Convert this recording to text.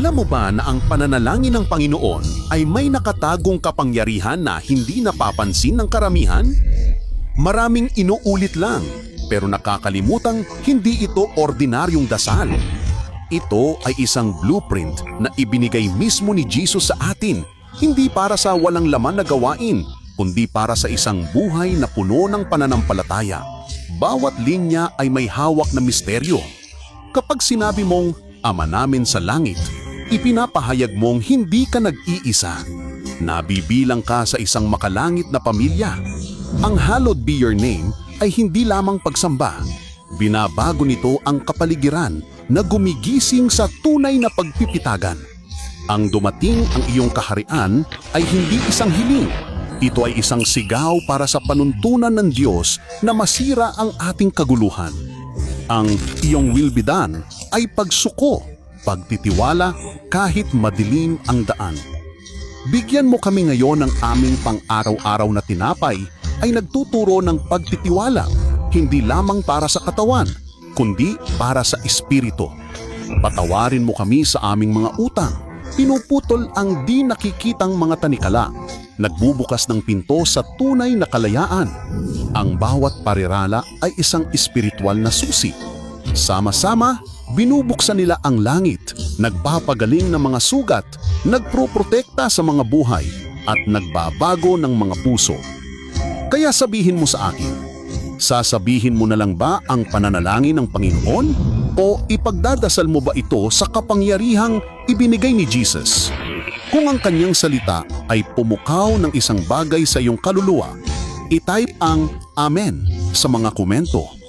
Alam mo ba na ang pananalangin ng Panginoon ay may nakatagong kapangyarihan na hindi napapansin ng karamihan? Maraming inuulit lang, pero nakakalimutang hindi ito ordinaryong dasal. Ito ay isang blueprint na ibinigay mismo ni Jesus sa atin, hindi para sa walang laman na gawain, kundi para sa isang buhay na puno ng pananampalataya. Bawat linya ay may hawak na misteryo. Kapag sinabi mong, Ama namin sa langit, ipinapahayag mong hindi ka nag-iisa. Nabibilang ka sa isang makalangit na pamilya. Ang hallowed be your name ay hindi lamang pagsamba. Binabago nito ang kapaligiran na gumigising sa tunay na pagpipitagan. Ang dumating ang iyong kaharian ay hindi isang hiling. Ito ay isang sigaw para sa panuntunan ng Diyos na masira ang ating kaguluhan. Ang iyong will be done ay pagsuko, pagtitiwala kahit madilim ang daan. Bigyan mo kami ngayon ng aming pang-araw-araw na tinapay ay nagtuturo ng pagtitiwala, hindi lamang para sa katawan, kundi para sa espiritu. Patawarin mo kami sa aming mga utang. Pinuputol ang di nakikitang mga tanikala. Nagbubukas ng pinto sa tunay na kalayaan. Ang bawat parirala ay isang espiritual na susi. Sama-sama, binubuksan nila ang langit, nagpapagaling ng mga sugat, nagproprotekta sa mga buhay, at nagbabago ng mga puso. Kaya sabihin mo sa akin, sasabihin mo na lang ba ang pananalangin ng Panginoon? O ipagdadasal mo ba ito sa kapangyarihang ibinigay ni Jesus? Kung ang kanyang salita ay pumukaw ng isang bagay sa iyong kaluluwa, itype ang Amen sa mga komento